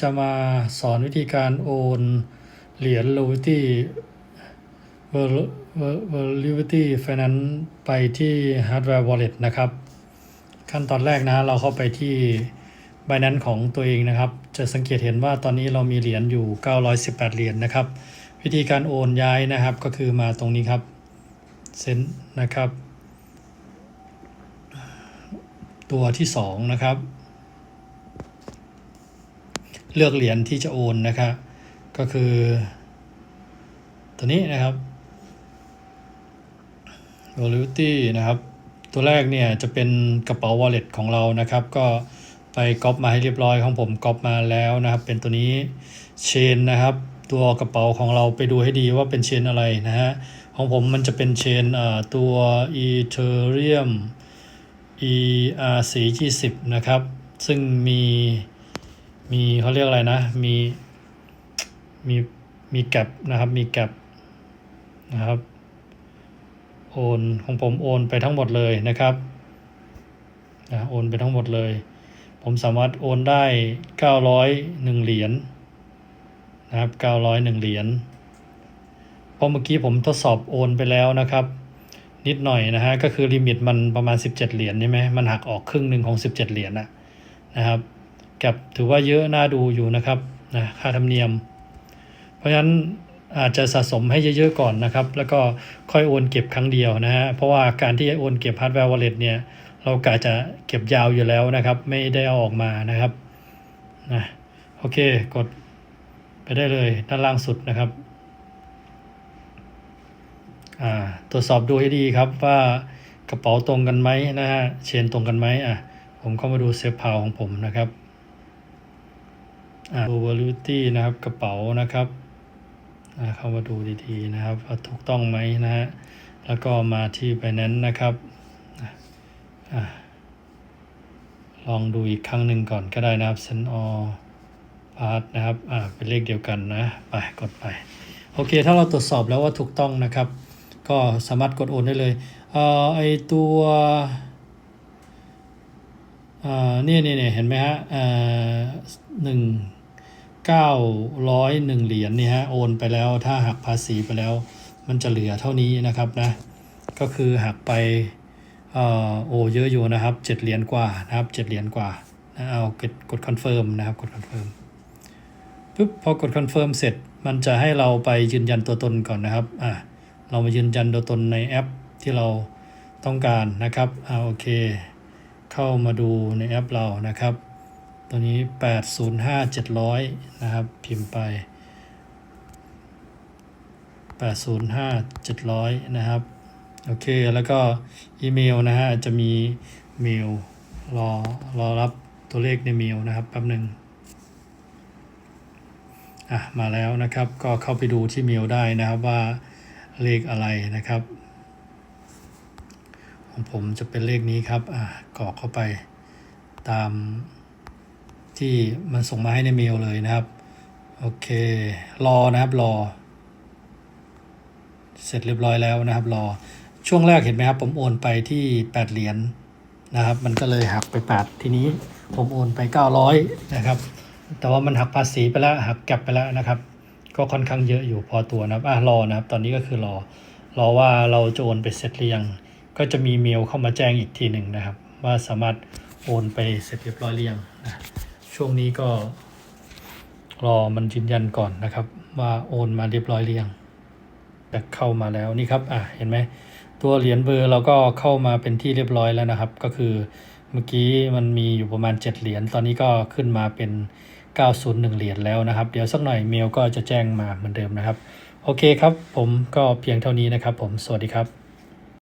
จะมาสอนวิธีการโอนเหรียญ l o v i t y v o l u t y Finance ไปที่ Hardware Wallet นะครับ ขั้นตอนแรกนะเราเข้าไปที่ Binance ของตัวเองนะครับ จะสังเกตเห็นว่าตอนนี้เรามีเหรียญอยู่ 918 เหรียญนะครับ วิธีการโอนย้ายนะครับก็คือมาตรงนี้ครับเซ็นนะครับ ตัวที่ 2 นะครับ เลือกเหรียญที่จะโอนนะครับ ก็คือ ตัวนี้นะครับ v o l u t y นะครับ ตัวแรกเนี่ยจะเป็นกระเป๋า wallet ของเรานะครับ ก็ไปก๊อปมาให้เรียบร้อยของผมก๊อปมาแล้วนะครับ เป็นตัวนี้เชนนะครับ ตัวกระเป๋าของเราไปดูให้ดีว่าเป็นเชนอะไรนะฮะของผมมันจะเป็นเชนเอ่อตัว Ethereum ERC 20นะครับ ซึ่งมี มีเขาเรียกอะไรนะ มีมีมีแกลบนะครับมีแกลบนะครับโอนของผมโอนไปทั้งหมดเลยนะครับนะโอนไปทั้งหมดเลย ผมสามารถโอนได้ 901 เหรียญนะครับ 901 เหรียญเพราะเมื่อกี้ผมทดสอบโอนไปแล้วนะครับ นิดหน่อยนะฮะก็คือลิมิตมันประมาณ 17 เหรียญใช่ไหมมันหักออกครึ่งหนึ่งของ 17 เหรียญนะนะครับ กับถือว่าเยอะน่าดูอยู่นะครับนะค่าธรรมเนียม เพราะฉะนั้นอาจจะสะสมให้เยอะๆก่อนนะครับ แล้วก็ค่อยโอนเก็บครั้งเดียวนะฮะเพราะว่าการที่โอนเก็บ Hardware Wallet เนี่ย เรากะจะเก็บยาวอยู่แล้วนะครับ ไม่ได้เอาออกมานะครับนะโอเคกดไปได้เลยด้านล่างสุดนะครับอ่าตรวจสอบดูให้ดีครับว่ากระเป๋าตรงกันไหมนะฮะเชนตรงกันไหมอะผมเข้ามาดูเซฟพาวของผมนะครับ อ่า Overluty นะครับกระเป๋านะครับอ่าเข้ามาดูดีๆนะครับว่าถูกต้องไหมนะฮะแล้วก็มาที่ Binance นะครับอ่าลองดูอีกครั้งหนึ่งก่อนก็ได้นะครับ Send all part นะครับอ่าเป็นเลขเดียวกันนะไปกดไปโอเค ถ้าเราตรวจสอบแล้วว่าถูกต้องนะครับ ก็สามารถกดโอนได้เลยเอ่อไอตัวเอ่อนี่นี่นี่เห็นไหมฮะเอ่อหนึ่ง เก้าร้อยหนึ่งเหรียญเนี่ยฮะโอนไปแล้วถ้าหักภาษีไปแล้ว มันจะเหลือเท่านี้นะครับนะก็คือหักไปเอ่อโอเยอะอยู่นะครับเจ็ดเหรียญกว่านะครับเจ็ดเหรียญกว่านะเอากดกดคอนเฟิร์มนะครับกดคอนเฟิร์มปุ๊บพอกดคอนเฟิร์มเสร็จมันจะให้เราไปยืนยันตัวตนก่อนนะครับอะเรามายืนยันตัวตนในแอปที่เราต้องการนะครับอ่าโอเค เข้ามาดูในแอปเรานะครับ ตัวนี้ 805 700 นะครับ พิมพ์ไป 805 700 นะครับ โอเค แล้วก็อีเมลนะฮะจะมีเมลรอรอรับตัวเลขในเมลนะครับแป๊บหนึ่งอะมาแล้วนะครับก็เข้าไปดูที่เมลได้นะครับว่าเลขอะไรนะครับ ของผมจะเป็นเลขนี้ครับอะกรอกเข้าไปตาม ที่มันส่งมาให้ในเมลเลยนะครับ โอเค รอนะครับรอ เสร็จเรียบร้อยแล้วนะครับ รอ ช่วงแรกเห็นไหมครับ ผมโอนไปที่ 8 เหรียญนะครับ มันก็เลยหักไป 8 ทีนี้ผมโอนไป 900 นะครับ แต่ว่ามันหักภาษีไปแล้วหักแก็บไปแล้วนะครับ ก็ค่อนข้างเยอะอยู่พอตัวนะครับอะรอนะครับ ตอนนี้ก็คือรอ รอว่าเราจะโอนไปเสร็จหรือยัง ก็จะมีเมลเข้ามาแจ้งอีกทีหนึ่งนะครับ ว่าสามารถโอนไปเสร็จเรียบร้อยหรือยังนะ ช่วงนี้ก็รอมันยืนยันก่อนนะครับ ว่าโอนมาเรียบร้อยหรือยังแต่เข้ามาแล้วนี่ครับอะเห็นไหมตัวเหรียญเบอร์เราก็เข้ามาเป็นที่เรียบร้อยแล้วนะครับ ก็คือเมื่อกี้มันมีอยู่ประมาณ 7 เหรียญตอนนี้ก็ขึ้นมาเป็น 901 เหรียญแล้วนะครับ เดี๋ยวสักหน่อยเมลก็จะแจ้งมาเหมือนเดิมนะครับ โอเคครับ ผมก็เพียงเท่านี้นะครับ ผมสวัสดีครับ